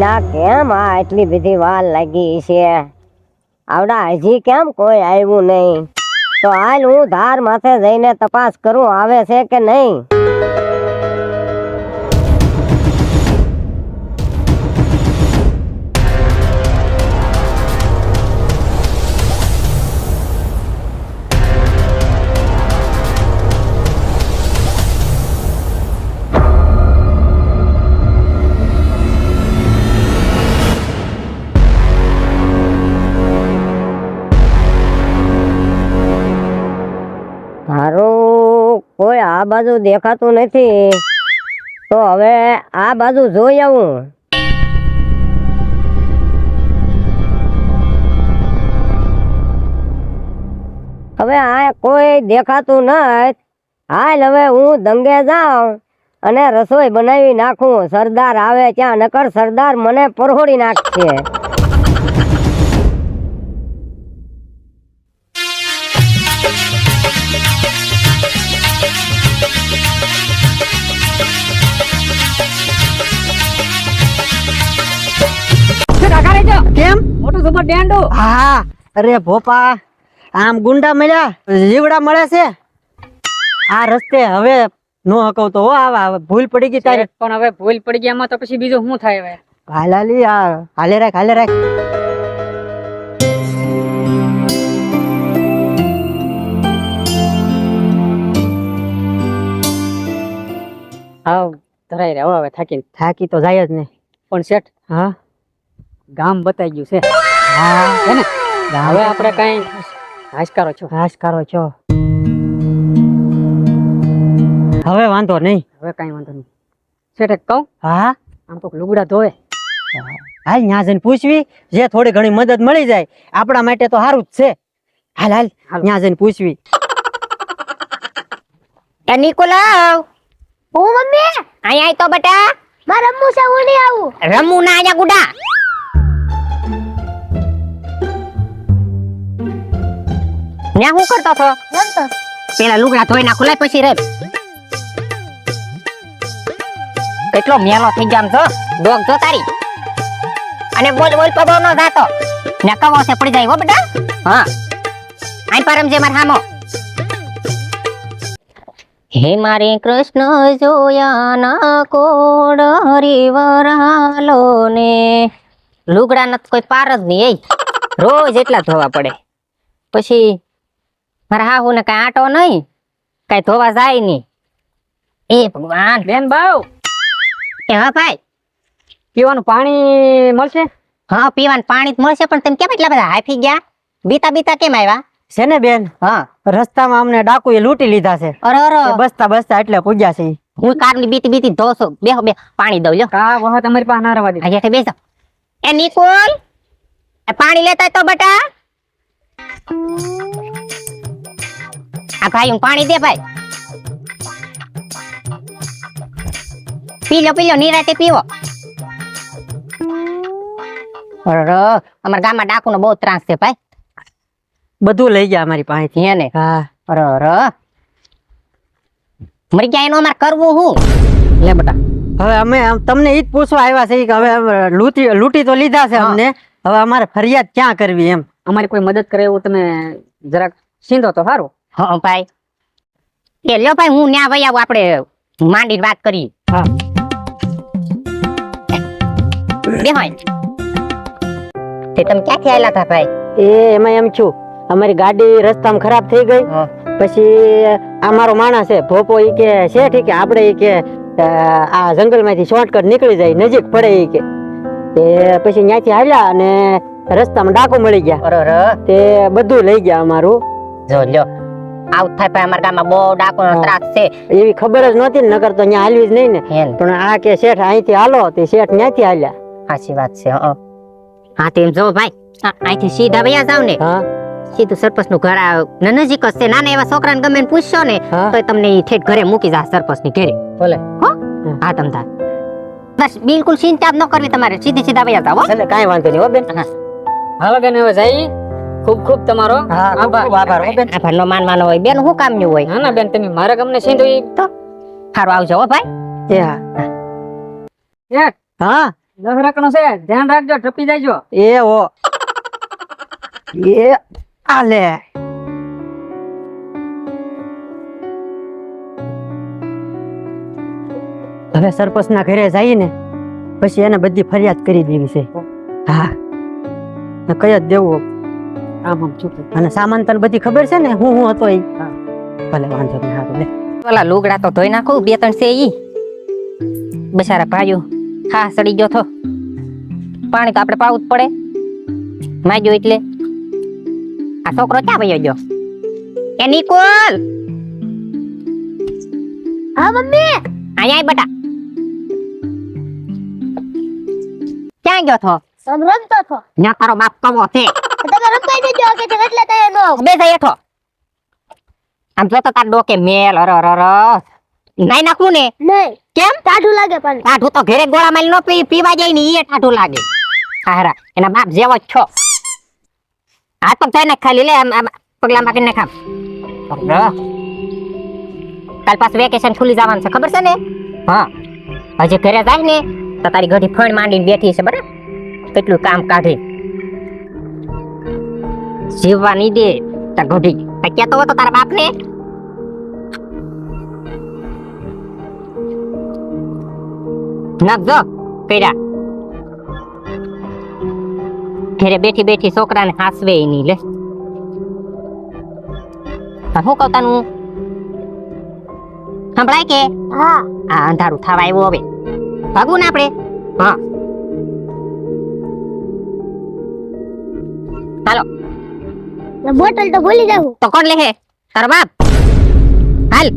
એલા કેમ આ એટલી બધી વાર લાગી છે? આવડા, હજી કેમ કોઈ આવ્યું નહીં? તો હાલ હું ધાર માથે જઈને તપાસ કરું, આવે છે કે નહીં? કોઈ આ બાજુ દેખાતું નથી. તો હવે આ બાજુ જોઈ આવું. હવે આ કોઈ દેખાતું નથી. હાલ હવે હું દંગે જાઉં અને રસોઈ બનાવી નાખું. સરદાર આવે ત્યાં, નકર સરદાર મને પરહોડી નાખશે. હા અરે ભોપા આમ ગુંડા મળ્યા જીવડા મળે છે. આ રસ્તે હવે નો હકવતો હો આવા ભૂલ પડી ગઈ તારી. પણ હવે ભૂલ પડી ગયા એમાં તો પછી બીજું શું થાય હવે? હાલાલી આ હાલે રાખ હાલે રાખ. હાવ ધરાઈ રહ્યા હવે થાકીને. થાકી તો જાય જ નહીં પણ શેઠ હા? ગામ બતાઈ ગયું છે. હા હે ને હવે આપણે કઈ હાશકારો છો. હાશકારો છો. હવે વાંધો નહીં. હવે કઈ વાંધો નહીં. શેઠ એક કહું? હા. આમ તો લુગડા ધોવે. હાલ ત્યાં જઈને પૂછવી. જે થોડી ઘણી મદદ મળી જાય આપણા માટે તો સારું જ છે. હાલ હાલ ન્યા ત્યાં જઈને પૂછવી. એ નિકોલાવ હું મમ્મી. અહીંયા આય તો બટા. મારે રમવું છે હું નહીં આવું. રમવું ના અહીંયા ગુડા. ન્યા હું કરતો છો પેલા લુગડા ધોઈ નાખું લાય પછી રે કેટલો મેલો થઈ જામ છો ડોગ જો તારી. અને બોલ બોલ પગો નો જાતો. ને કવો છે પડી જાય હો બેટા. હા. આઈ પરમ જે માર હામો. હે મારે કૃષ્ણ જોયા ના કોડ હરિવરાલો ને. લુગડા નથી કોઈ પાર જ નહીં એ રોજ એટલા ધોવા પડે. પછી મારા હાહુ ને કઈ આટો નહીં કઈ ધોવા જાય નહીં. એ ભગવાન. બેન બહુ એ હા ભાઈ. પીવાનું પાણી મળશે? હા પીવાનું પાણી જ મળશે પણ તમે કેમ એટલા બધા હાફી ગયા? બીતા બીતા કેમ આવ્યા? છે ને બેન? હા. રસ્તામાં અમને ડાકુ એ લૂંટી લીધા છે. અરે અરે. બસતા બસતા એટલે પૂજ્યા છે. હું કારની બીતી બીતી ધોસો બેહો બે પાણી દઉં લ્યો. હા વહત તમારી પાસે ના રવા દે. બેસો. એ નિકુલ એ પાણી લેતા તો બટા. આ ભાઈ હું પાણી દે ભાઈ. પી લો પી લો નિરાતે પીવો. અરે અમારા ગામમાં ડાકુનો બહુ ત્રાસ છે ભાઈ. બધું લઈ ગયા અમારી પાસેથી હે ને? હા. અરે અરે. મરી ગયા એનું અમારે કરવું હું? લે બેટા. હવે અમે તમને ઈ જ પૂછવા આવ્યા છે કે હવે લૂટી લૂંટી લૂંટી તો લીધા છે અમને. હવે અમારે ફરિયાદ ક્યાં કરવી એમ? અમારી કોઈ મદદ કરે એવું તમે જરાક સીંધો તો સારું હા ભાઈ. એ લ્યો ભાઈ હું ન્યા ભાઈ આવું આપણે માંડીને વાત કરી. હા. બે હોય તે તમે ક્યાંથી આવેલા હતા ભાઈ? એ એમાં એમ છું અમારી ગાડી રસ્તામાં ખરાબ થઈ ગઈ. પછી આ મારો માણસ છે ભોપો ઈ કે શેઠ ઠીક આપણે ઈ કે આ જંગલમાંથી શોર્ટકટ નીકળી જાય નજીક પડે ઈ કે. તે પછી ત્યાંથી હાલ્યા અને રસ્તામાં ડાકુ મળી ગયા. તે બધું લઈ ગયા અમારું. જો લ્યો આવું થાય ભાઈ અમારા ગામમાં બહુ ડાકોનો ત્રાસ છે. એવી ખબર જ નહોતી નગર તો અહીંયા હાલવી જ નહીં ને. પણ આ કે શેઠ અહીંથી હાલો તે શેઠ ત્યાંથી હાલ્યા. સાચી વાત છે હા. હા તેમ જો ભાઈ અહીંથી સીધા વયા જાવ ને. સીધું સરપંચનું ઘર આ નજીક જ છે. નાના એવા છોકરાને ગમે પૂછશો ને તો તમને એ ઠેઠ ઘરે મૂકી જા સરપંચની ઘરે. ભલે. હા? તમ તાર બસ બિલકુલ ચિંતા ન કરવી તમારે. સીધી સીધા વયા જાવ એટલે કાંઈ વાંધો નહીં હો બેન. હાલો બેન હવે જઈ ખૂબ ખૂબ તમારો હા આભાર. આભાર નો માનવાનો હોય બેન શું કામનું હોય? ના ના બેન તમે મારા ગમને સીંધો તો સારું આવજો હો ભાઈ. હા. હા. દસ રાખનો છે ધ્યાન રાખજો ટપી જાયજો. એ ઓ એ આલે. હવે સરપંચ ના ઘરે જઈએ ને પછી એને બધી ફરિયાદ કરી દેવી છે. હા. ને કઈ જ દેવું. આમ આમ ચૂપ અને સામાન તને બધી ખબર છે ને? હું હું હતો એ ભલે વાંધો નહીં હારું લે. પેલા લુગડા તો ધોઈ નાખું બે ત્રણ છે ઈ. બસારા ભાઈઓ હા સડી ગયો થો પાણી તો આપણે પાવું જ પડે. માગ્યો એટલે. આ છોકરો ક્યાં ભાઈ ગયો? એ નિકોલ! હા મમ્મી! અહીંયા આય બટા. ક્યાં ગયો થો રમતો છો ન્યા તારો બાપ કવો છે. કે એટલે નો. બે હેઠો. આમ જો તો તાર ડોકે મેલ અર અર અર નાઈ નાખવું ને? નહીં. કેમ? ટાઢું લાગે પણ. ટાઢું તો ઘરે ગોળા માલ નો પી પીવા જાય ને ટાઢું લાગે. હારા એના બાપ જેવો જ છો. હાથ પગ થાય ને ખાલી લે આમ પગલા માં કરીને ખામ કાલ પાછું વેકેશન ખુલી જવાનું છે ખબર છે ને? હા. હજી ઘરે જાય ને તો તારી ઘડી ફણ માંડીને બેઠી છે બરાબર? કેટલું કામ કાઢી. જીવવા નહીં દે. તાર ઘડી આ કહેતો હોય તો તારા બાપને? ઘરે બેઠી બેઠી છોકરાને હાસવે નહીં લે. હા, શું કહું સંભળાય કે? હા. આ અંધારું થવા આવ્યું હવે. ભાગવું ને આપણે? હા. બોટલ તો ભૂલી જાવ તો કોણ લેહે તારો બાપ. હાલ.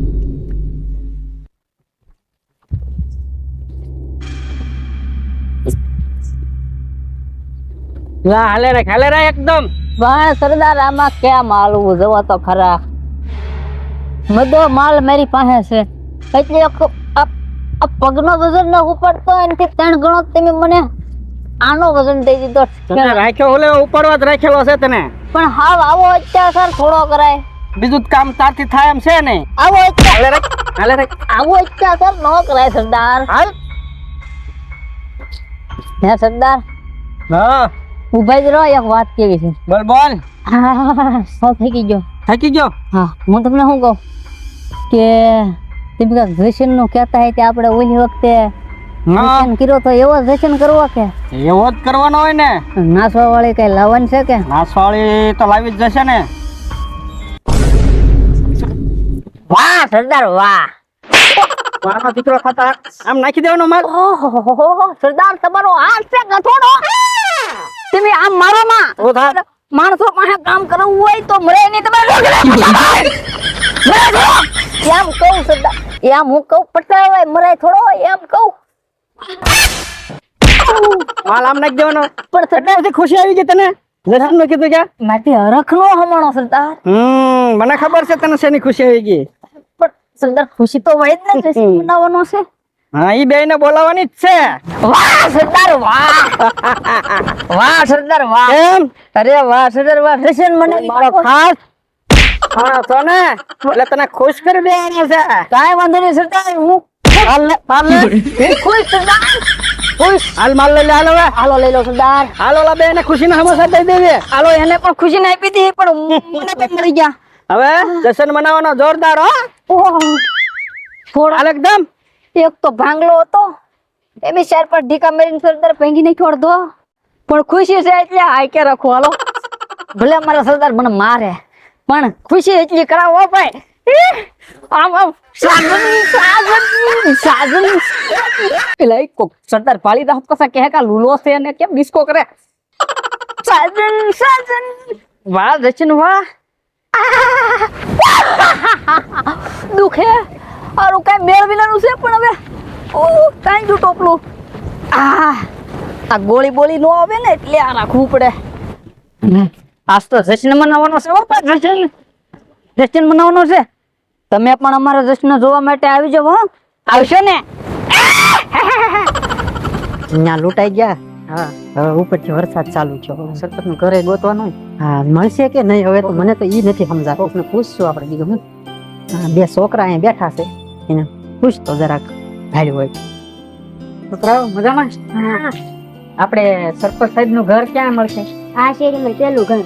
લા હાલે રે હાલે રે એકદમ. વાહ સરદાર આમાં ક્યાં માલ ઉભું? જોવો તો ખરા. બધો માલ મારી પાસે છે. એટલે પગનો વજન ન ઉપાડતો એનાથી ત્રણ ગણો તમે મને આનો વજન દઈ દીધો રાખ્યો ઓલે ઉપાડવા જ રાખેલો છે તને? પણ હાવ આવો અત્યાચાર થોડો કરાય. બીજું કામ તારથી થાય એમ છે ને? આવો અત્યાચાર આવો અત્યાચાર ન કરાય સરદાર. હાલ. હે સરદાર હા. ઊભા જ રહો એક વાત કેવી છે. બોલ બોલ. હા થાકી ગયો. થાકી ગયો? હા હું તમને શું કહું? કે તમે કાંઈક જશનનું કહેતા હોય તે આપણે ઓલી વખતે હા જશન કર્યો તો એવો જશન કરવો કે? એવો જ કરવાનો હોય ને. નાસવા વાળી કઈ લાવવાની છે કે? નાસવાળી તો લાવી જ જશે ને. વાહ સરદાર વાહ. મારો દીકરો ખાતા. આમ નાખી દેવાનો માલ. ઓહો સરદાર તમારો હાથ છે ગથોડો તમે આમ મારો માં. ઓ માણસો પાસે કામ કરવું હોય તો મળે નહીં તમે એમ કહું સરદાર. એમ હું કહું પટાવાય મરાય થોડો એમ કહું. માલ આમ નાખી દેવાનો. પણ સરદાર પછી ખુશી આવી ગઈ તને? લસણનું કીધું ક્યાં માટે હરખ નો હમણો સરદાર. હમ મને ખબર છે તને શેની ખુશી આવી ગઈ. પણ સરદાર ખુશી તો વળી જ ને બનાવવાનો છે? હા ઈ બે ને બોલાવવાની જ છે. વાહ સરદાર વાહ. વાહ સરદાર વાહ. એમ અરે વાહ સરદાર વાહ. જશન મને? મારો ખાસ. હા તો ને. એટલે તને ખુશ કરી દેવાનો છે. કાઈ વાંધો નહીં સરદાર. હું હાલ લે હાલ લે હું ખુશ સરદાર ખુશ હાલ માલ લઈ લે હાલ હવે હાલો લઈ લો સરદાર હાલ ઓલા બે ને ખુશી ના હમાસા દઈ દેવી હાલો એને પણ ખુશી ના આપી હતી પણ મને પણ મળી ગયા હવે જશન બનાવવાનો જોરદાર હો ઓહ, થોડો હાલ એકદમ એક તો ભાંગલો હતો એ બી શેર પર ઢીકા મેરીને સરદાર ભેંગી નહીં છોડ દો પણ ખુશી છે એટલે હાઈ કે રાખો હાલો ભલે મારા સરદાર મને મારે પણ ખુશી એટલી કરાવો ભાઈ ઈ, આમ આમ સાજન સાજન સાજન પેલા એક કોક સરદાર પાળી દાહત કસા કહે કા લૂલો છે ને કેમ ડિસ્કો કરે સાજન સાજન વાહ જચન વાહ દુખે આરું કઈ મેળવીલાનું છે પણ હવે ઓ કાંઈ જો ટોપલું આ આ ગોળી બોળી નો આવે ને એટલે આ રાખવું પડે આજ તો જશ્ન મનાવવાનો છે બાપા જશ્ન જશ્ન મનાવવાનો છે તમે પણ અમારા જશ્ન જોવા માટે આવી જાવ આવશો ને? ત્યાં લૂંટાઈ ગયા? હા. હવે ઉપરથી વરસાદ ચાલુ છે સરપંચનું ઘરે ગોતવાનું. હા મળશે કે નહીં? હવે તો મને તો ઈ નથી સમજાતું. કોકને પૂછશું આપણે બીજું હું. બે છોકરા અહીંયા બેઠા છે. એને પૂછ તો જરાક ભાડ્યું હોય છોકરાઓ મજામાં? આપણે સરપંચ સાહેબનું ઘર ક્યાં મળશે? આ શેરીમાં પેલું ઘર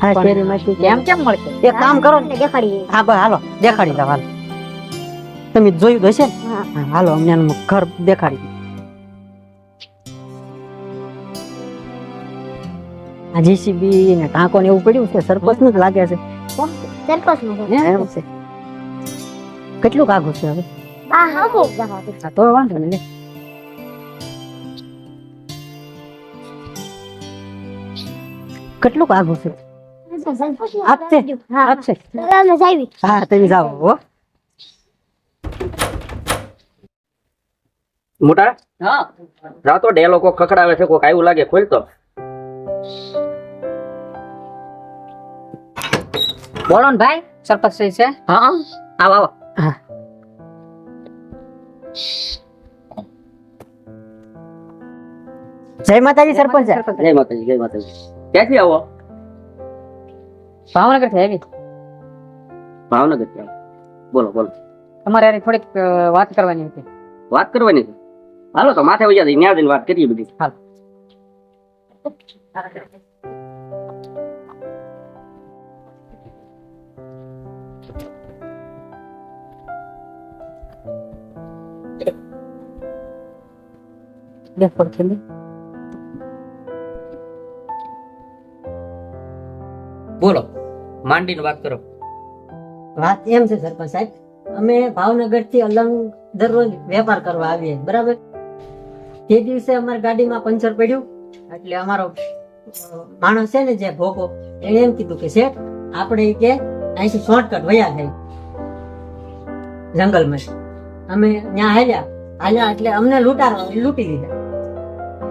છે. શેરીમાંથી એમ કેમ મળશે એક કામ કરો ને. તમને હા બસ હાલો દેખાડી દો હાલો. તમે જોયું તો છે ને? હા. હા, હાલો અમને એનું ઘર દેખાડી આ જીસીબી ને ટાંકો ને એવું પડ્યું છે સરપંચનું જ લાગે છે. કેટલું કાગુ છે હવે. હા, તો વાંધો લે. કેટલું કાગુ છે? આપશે. આપશે. હા તમે જાઓ હો. મોટા? હા. રાતો ડેલો કોક ખખડાવે છે કોક આવ્યું લાગે ખોલતો બોલો ને ભાઈ સરપંચ સાહેબ છે? હા. આવો આવો. જય માતાજી સરપંચ. જય માતાજી જય માતાજી. ક્યાંથી આવો? ભાવનગરથી આવી? ભાવનગરથી બોલો બોલો. તમારે હારે થોડીક વાત કરવાની હતી. વાત કરવાની છે? હાલો તો માથે વજા દઈ ન્યા જઈને વાત કરીએ બધી. હાલ. બે પડખે માંડીને વાત કરો. વાત એમ છે, સરપંચ સાહેબ. અમે ભાવનગરથી અલંગ દરરોજ વેપાર કરવા આવીએ, બરાબર? તે દિવસે અમારી ગાડીમાં પંચર પડ્યું. એટલે અમારો માણસ છે ને જે ભોગો એને એમ કીધું કે, શેઠ, આપણે કે, અહીંથી શોર્ટકટ વયા જાય. જંગલમાં. અમે ત્યાં હાલ્યા. હાલ્યા એટલે અમને લૂંટારો લૂંટી લીધા.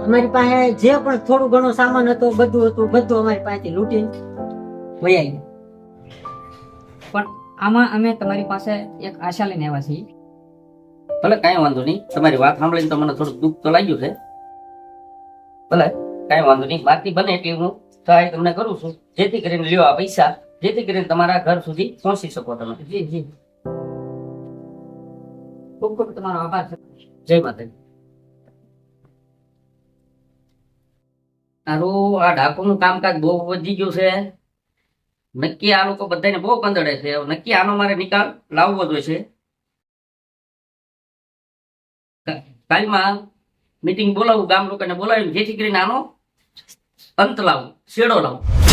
અમારી પાસે જે પણ થોડું ઘણો સામાન હતો, બધું હતું, બધું અમારી પાસેથી લૂંટીને વયા ગયા. આમાં અમે તમારી પાસે એક આશા લઈને આવ્યા છીએ. ભલે કાંઈ વાંધો નહીં. તમારી વાત સાંભળીને તો મને થોડું દુઃખ તો લાગ્યું છે. ભલે કાંઈ વાંધો નહીં. બાકી બને એટલી હું સહાય તમને કરું છું. જેથી કરીને લ્યો આ પૈસા. જેથી કરીને તમારા ઘર સુધી પહોંચી શકો તમે. જી જી. ખૂબ ખૂબ તમારો આભાર છે. જય માતાજી. તારું આ ડાકોનું કામકાજ બહુ વધી ગયું છે. નક્કી આ લોકો બધાને બહુ કંદડે છે. નક્કી આનો મારે નિકાલ લાવવો જોઈએ કાલમાં મીટિંગ બોલાવું, ગામ લોકોને બોલાવીને જેથી કરીને આનો અંત લાવું છેડો લાવું.